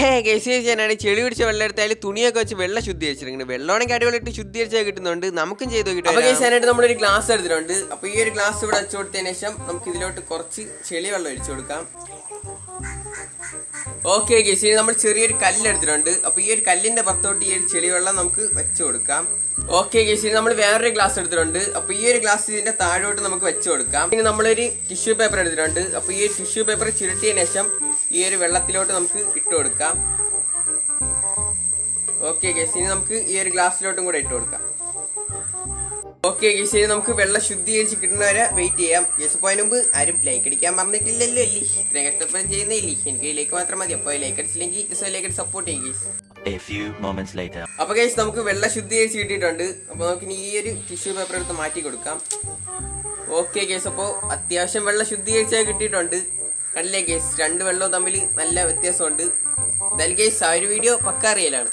ഹേ case ഞാനാണ് ചെളി പിടിച്ച വെള്ളം എടുത്താൽ തുണിയൊക്കെ വെച്ച് വെള്ളം ശുദ്ധീകരിച്ചിട്ടുണ്ട് വെള്ളമാണെങ്കിൽ അടിപൊളിയിട്ട് ശുദ്ധീകരിച്ചാൽ കിട്ടുന്നുണ്ട്. നമുക്കും ചെയ്ത് നോക്കിയിട്ട് അപ്പോൾ കേസ് ഞാനായിട്ട് നമ്മളൊരു ഗ്ലാസ് എടുത്തിട്ടുണ്ട്. അപ്പോൾ ഈ ഒരു ഗ്ലാസ് ഇവിടെ വെച്ച് കൊടുത്തതിന് ശേഷം നമുക്ക് ഇതിലോട്ട് കുറച്ച് ചെളി വെള്ളം ഒഴിച്ചു കൊടുക്കാം. Okay case. ഇനി നമ്മൾ ചെറിയൊരു കല്ലെടുത്തിട്ടുണ്ട് അപ്പൊ ഈ ഒരു കല്ലിന്റെ പുറത്തോട്ട് ഈ ഒരു ചെളി വെള്ളം നമുക്ക് വെച്ച് കൊടുക്കാം. Okay case. ഇനി നമ്മൾ വേറൊരു ഗ്ലാസ് എടുത്തിട്ടുണ്ട്. അപ്പോൾ ഈ ഒരു ഗ്ലാസ് ഇതിന്റെ താഴോട്ട് നമുക്ക് വെച്ച് കൊടുക്കാം. ഇനി നമ്മളൊരു ടിഷ്യൂ പേപ്പർ എടുത്തിട്ടുണ്ട്. അപ്പോൾ ഈ ടിഷ്യൂ പേപ്പർ ചുരുട്ടിയതിനു ശേഷം ഈ ഒരു വെള്ളത്തിലോട്ട് നമുക്ക് ഇട്ട് കൊടുക്കാം. ഓക്കെ ഗസ് ഇനി നമുക്ക് ഈ ഒരു ഗ്ലാസ്സിലോട്ടും കൂടെ ഇട്ട് കൊടുക്കാം. ഓക്കെ ഗസ് ഇനി നമുക്ക് വെള്ളം ശുദ്ധീകരിച്ച് കിട്ടുന്നവരെ വെയിറ്റ് ചെയ്യാം. ഗസ് പോയതിന് മുമ്പ് ആരും ലൈക്ക് അടിക്കാൻ പറഞ്ഞിട്ടില്ലല്ലോ അല്ലേ ഇത്രയും കഷ്ടപ്പെട്ട് ചെയ്യുന്നില്ലേ എനിക്ക് ലൈക്ക് മാത്രം മതി. അപ്പോൾ ലൈക്ക് അടിച്ചില്ലെങ്കിൽ ലൈക്ക് അടിച്ച് സപ്പോർട്ട് ചെയ്യും guys A few moments later. അപ്പൊ ഗൈസ് നമുക്ക് വെള്ള ശുദ്ധീകരിച്ച് കിട്ടിയിട്ടുണ്ട്. അപ്പൊ നമുക്ക് ഇനി ഈ ഒരു ടിഷ്യൂ പേപ്പർ എടുത്ത് മാറ്റി കൊടുക്കാം. ഓക്കെ ഗൈസ് അപ്പോൾ അത്യാവശ്യം വെള്ള ശുദ്ധീകരിച്ചാൽ കിട്ടിയിട്ടുണ്ട്. കണ്ടില്ലേ ഗേസ്? രണ്ട് വെള്ളവും തമ്മിൽ നല്ല വ്യത്യാസമുണ്ട്. എന്തായാലും ഗേസ് ആ ഒരു വീഡിയോ പക്ക അറിയലാണ്